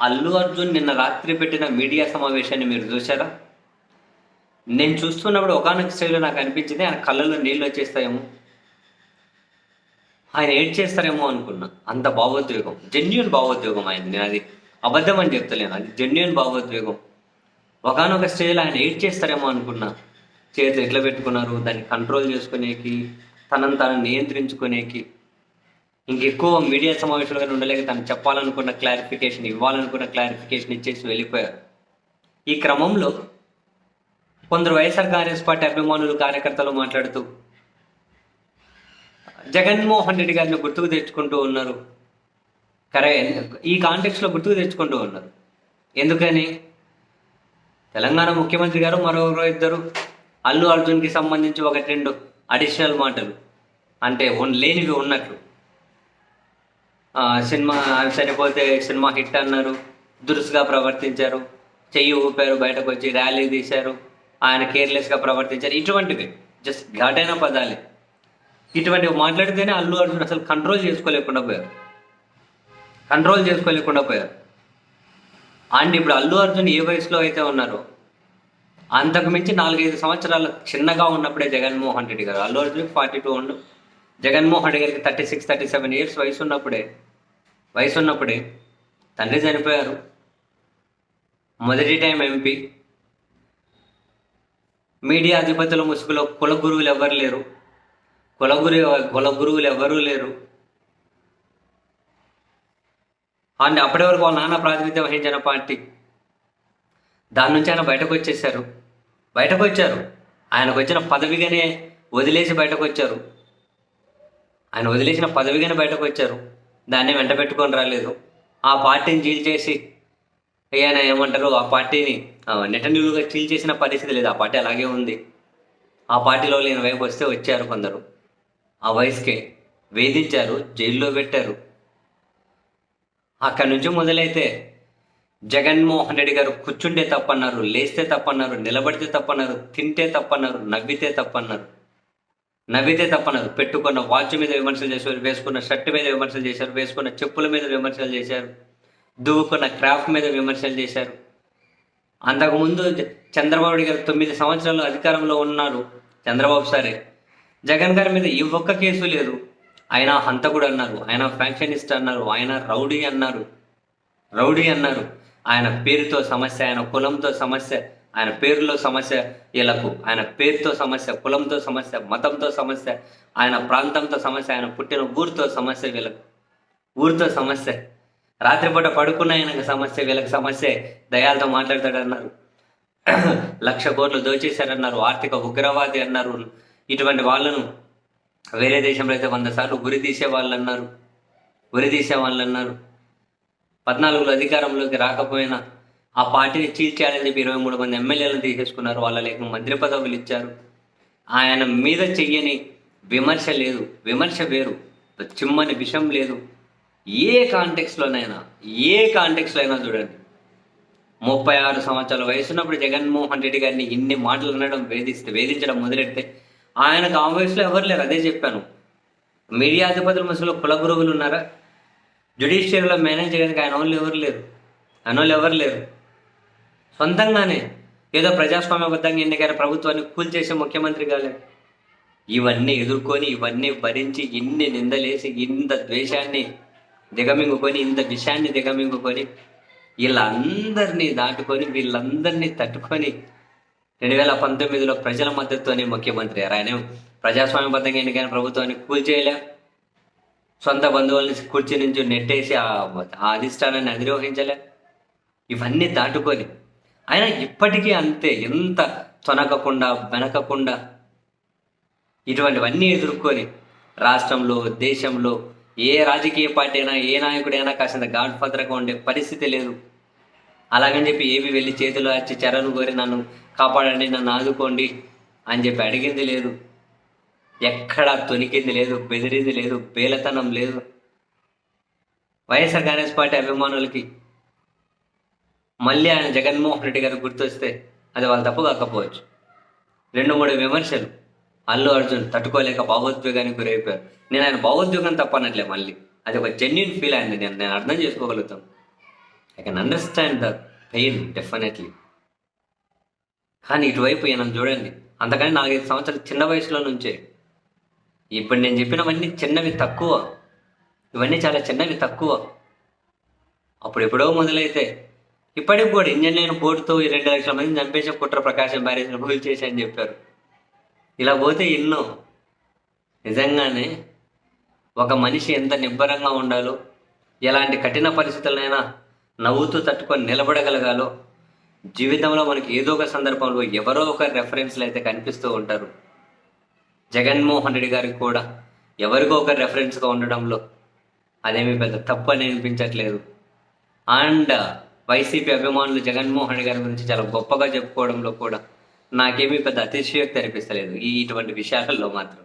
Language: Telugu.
అల్లు అర్జున్ నిన్న రాత్రి పెట్టిన మీడియా సమావేశాన్ని మీరు చూసారా నేను చూస్తున్నప్పుడు ఒకనొక స్టైల్లో నాకు అనిపించింది ఆయన కళ్ళలో నీళ్ళు వచ్చేస్తాయేమో. ఆయన ఏడ్ చేస్తారేమో అనుకున్నా. అంత భావోద్వేగం జెన్యున్ భావోద్వేగం ఆయన నేను అది అబద్ధం అని చెప్తలేను. అది జెన్యున్ భావోద్వేగం. ఒకనొక స్టేజ్లో ఆయన ఏడ్ చేస్తారేమో అనుకున్నా. చేతులు ఎట్లా పెట్టుకున్నారు? దాన్ని కంట్రోల్ చేసుకునేకి తనను తాను నియంత్రించుకునేకి. ఇంకెక్కువ మీడియా సమావేశంలో ఉండలేక తను చెప్పాలనుకున్న క్లారిఫికేషన్ ఇవ్వాలనుకున్న క్లారిఫికేషన్ ఇచ్చేసి వెళ్ళిపోయారు. ఈ క్రమంలో కొందరు వైఎస్ఆర్ కాంగ్రెస్ పార్టీ అభిమానులు కార్యకర్తలు మాట్లాడుతూ జగన్మోహన్ రెడ్డి గారిని గుర్తుకు తెచ్చుకుంటూ ఉన్నారు. కరే ఈ కాంటెక్స్లో గుర్తుకు తెచ్చుకుంటూ ఉన్నారు. ఎందుకని? తెలంగాణ ముఖ్యమంత్రి గారు మరొకరు ఇద్దరు అల్లు అర్జున్కి సంబంధించి ఒకటి రెండు అడిషనల్ మాటలు. అంటే లేనివి ఉన్నట్లు. సినిమా చనిపోతే సినిమా హిట్ అన్నారు. దురుసుగా ప్రవర్తించారు. చెయ్యి ఊపారు బయటకు వచ్చి ర్యాలీ తీశారు. ఆయన కేర్లెస్గా ప్రవర్తించారు. ఇటువంటివి. జస్ట్ ఘాటైన పదాలే. ఇటువంటివి మాట్లాడితేనే అల్లు అర్జున్ అసలు కంట్రోల్ చేసుకోలేకుండా పోయారు. కంట్రోల్ చేసుకోలేకుండా పోయారు. అండ్ ఇప్పుడు అల్లు అర్జున్ ఏ వయసులో అయితే ఉన్నారో అంతకు మించి నాలుగైదు సంవత్సరాలు చిన్నగా ఉన్నప్పుడే జగన్మోహన్ రెడ్డి గారు అల్లు అర్జున్ ఫార్టీ టూ ఉండు. జగన్మోహన్ రెడ్డి గారికి thirty six thirty seven years వయసు ఉన్నప్పుడే వయసు ఉన్నప్పుడే తండ్రి చనిపోయారు. మొదటి టైం ఎంపీ మీడియా అధిపతుల ముసుగులో కుల గురువులు ఎవరు లేరు? కుల గురు కుల గురువులు ఎవరూ లేరు? అండ్ అప్పటి వరకు వాళ్ళ నాన్న ప్రాతినిధ్యం వహించిన పార్టీ. దాని నుంచి ఆయన బయటకు వచ్చేసారు బయటకు వచ్చారు. ఆయనకు వచ్చిన పదవిగానే వదిలేసి బయటకు వచ్చారు. ఆయన వదిలేసిన పదవిగానే బయటకు వచ్చారు. దాన్ని వెంట పెట్టుకొని రాలేదు. ఆ పార్టీని చీల్ చేసి ఆయన ఏమంటారు? ఆ పార్టీని నెటన్యూలుగా చీల్ చేసిన పరిస్థితి లేదు. ఆ పార్టీ అలాగే ఉంది. ఆ పార్టీలో లేని వైపు వస్తే వచ్చారు కొందరు. ఆ వయసుకే వేధించారు జైల్లో పెట్టారు. అక్కడి నుంచి మొదలైతే జగన్మోహన్ రెడ్డి గారు కూర్చుంటే తప్పన్నారు లేస్తే తప్పన్నారు నిలబడితే తప్పన్నారు తింటే తప్పన్నారు నవ్వితే తప్పన్నారు. నవ్వితే తప్పనదు. పెట్టుకున్న వాచ్ మీద విమర్శలు చేశారు వేసుకున్న షర్ట్ మీద విమర్శలు చేశారు వేసుకున్న చెప్పుల మీద విమర్శలు చేశారు దువ్వుకున్న క్రాఫ్ట్ మీద విమర్శలు చేశారు. అంతకుముందు చంద్రబాబు గారు తొమ్మిది సంవత్సరాలు అధికారంలో ఉన్నారు. చంద్రబాబు సారే. జగన్ గారి మీద ఈ ఒక్క కేసు లేదు. ఆయన హంతకుడు అన్నారు ఆయన ఫ్యాక్షనిస్ట్ అన్నారు ఆయన రౌడీ అన్నారు. రౌడీ అన్నారు. ఆయన పేరుతో సమస్య ఆయన కులంతో సమస్య ఆయన పేరులో సమస్య వీళ్ళకు ఆయన పేరుతో సమస్య కులంతో సమస్య మతంతో సమస్య ఆయన ప్రాంతంతో సమస్య ఆయన పుట్టిన ఊరితో సమస్య వీళ్ళకు. ఊరితో సమస్య. రాత్రిపూట పడుకున్న ఆయనకు సమస్య వీళ్ళకి సమస్య. దయాలతో మాట్లాడతాడన్నారు. లక్ష కోట్లు దోచేశారన్నారు. ఆర్థిక ఉగ్రవాది అన్నారు. ఇటువంటి వాళ్ళను వేరే దేశంలో అయితే వంద సార్లు గురి తీసే వాళ్ళు అన్నారు గురి తీసే వాళ్ళు అన్నారు పద్నాలుగులో అధికారంలోకి రాకపోయినా ఆ పార్టీని చీల్చేయాలని చెప్పి ఇరవై మూడు మంది ఎమ్మెల్యేలను తీసేసుకున్నారు. వాళ్ళ లేక మంత్రి పదవులు ఇచ్చారు. ఆయన మీద చెయ్యని విమర్శ లేదు. విమర్శ వేరు. చిమ్మని విషం లేదు. ఏ కాంటెక్స్లోనైనా ఏ కాంటెక్స్లో అయినా చూడండి. ముప్పై ఆరు సంవత్సరాల వయసున్నప్పుడు జగన్మోహన్ రెడ్డి గారిని ఇన్ని మాటలు అనడం వేధిస్తే వేధించడం మొదలెడితే ఆయనకు ఆ వయసులో ఎవరు లేరు. అదే చెప్పాను. మీడియా అధిపతుల మనసులో కుల గురువులు ఉన్నారా? జ్యుడిషియరీలో మేనేజ్ చేయడానికి ఆయన వాళ్ళు ఎవరు లేరు. ఆయన వాళ్ళు ఎవరు లేరు. సొంతంగానే ఏదో ప్రజాస్వామ్యబద్ధంగా ఎన్నికైన ప్రభుత్వాన్ని కూల్చేసే ముఖ్యమంత్రి కాలేదు ఇవన్నీ ఎదుర్కొని ఇవన్నీ భరించి ఇన్ని నిందలేసి ఇంత ద్వేషాన్ని దిగమింగుకొని ఇంత విషయాన్ని దిగమింగుకొని వీళ్ళందరినీ దాటుకొని వీళ్ళందరినీ తట్టుకొని రెండు వేల పంతొమ్మిదిలో ప్రజల మద్దతుతోనే ముఖ్యమంత్రి ఆయన ప్రజాస్వామ్యబద్ధంగా ఎన్నికైన ప్రభుత్వాన్ని కూల్చేయలే. సొంత బంధువుల్ని కుర్చీ నుంచి నెట్టేసి ఆ ఆ అధిష్టానాన్ని అధిరోహించలే. ఇవన్నీ దాటుకొని ఆయన ఇప్పటికీ అంతే ఎంత తొనకకుండా వెనకకుండా ఇటువంటివన్నీ ఎదుర్కొని రాష్ట్రంలో దేశంలో ఏ రాజకీయ పార్టీ అయినా ఏ నాయకుడైనా కాసింత గాడ్ ఫాదర్గా ఉండే పరిస్థితి లేదు. అలాగని చెప్పి ఏవి వెళ్ళి చేతులు వచ్చి చెరను కోరి నన్ను కాపాడండి నన్ను ఆదుకోండి అని చెప్పి అడిగింది లేదు. ఎక్కడా తొనికింది లేదు బెదిరింది లేదు బేలతనం లేదు. వైఎస్ఆర్ కాంగ్రెస్ పార్టీ అభిమానులకి మళ్ళీ ఆయన జగన్మోహన్ రెడ్డి గారు గుర్తొస్తే అది వాళ్ళ తప్పు కాకపోవచ్చు. రెండు మూడు విమర్శలు. అల్లు అర్జున్ తట్టుకోలేక భావోద్వేగానికి గురైపోయారు. నేను ఆయన భావోద్వేగం తప్పనట్లే మళ్ళీ. అది ఒక జెన్యున్ ఫీల్ అయింది నేను నేను అర్థం చేసుకోగలుగుతాను. I can understand the pain definitely కానీ ఇటువైపు ఈయన చూడండి. అంతకని నాలుగైదు సంవత్సరాలు చిన్న వయసులో నుంచే. ఇప్పుడు నేను చెప్పినవన్నీ చిన్నవి తక్కువ. ఇవన్నీ చాలా చిన్నవి తక్కువ. అప్పుడు ఎప్పుడో మొదలైతే ఇప్పటికి కూడా ఇంజన్ లేని బోటుతో ఈ రెండు లక్షల మందిని చంపేసే కుట్ర ప్రకాశం బ్యారేజ్ని భూలు చేసి అని చెప్పారు. ఇలా పోతే ఎన్నో. నిజంగానే ఒక మనిషి ఎంత నిబ్బరంగా ఉండాలో ఎలాంటి కఠిన పరిస్థితులనైనా నవ్వుతూ తట్టుకొని నిలబడగలగాలో జీవితంలో మనకి ఏదో ఒక సందర్భంలో ఎవరో ఒక రెఫరెన్స్లు అయితే కనిపిస్తూ ఉంటారు. జగన్మోహన్ రెడ్డి గారికి కూడా ఎవరికో ఒక రెఫరెన్స్గా ఉండడంలో అదేమీ పెద్ద తప్పు అని అనిపించట్లేదు. అండ్ వైసీపీ అభిమానులు జగన్మోహన్ గారి గురించి చాలా గొప్పగా చెప్పుకోవడంలో కూడా నాకేమీ పెద్ద అతిశయోక్తి అనిపిస్తలేదు ఈ ఇటువంటి విషయాలలో మాత్రం.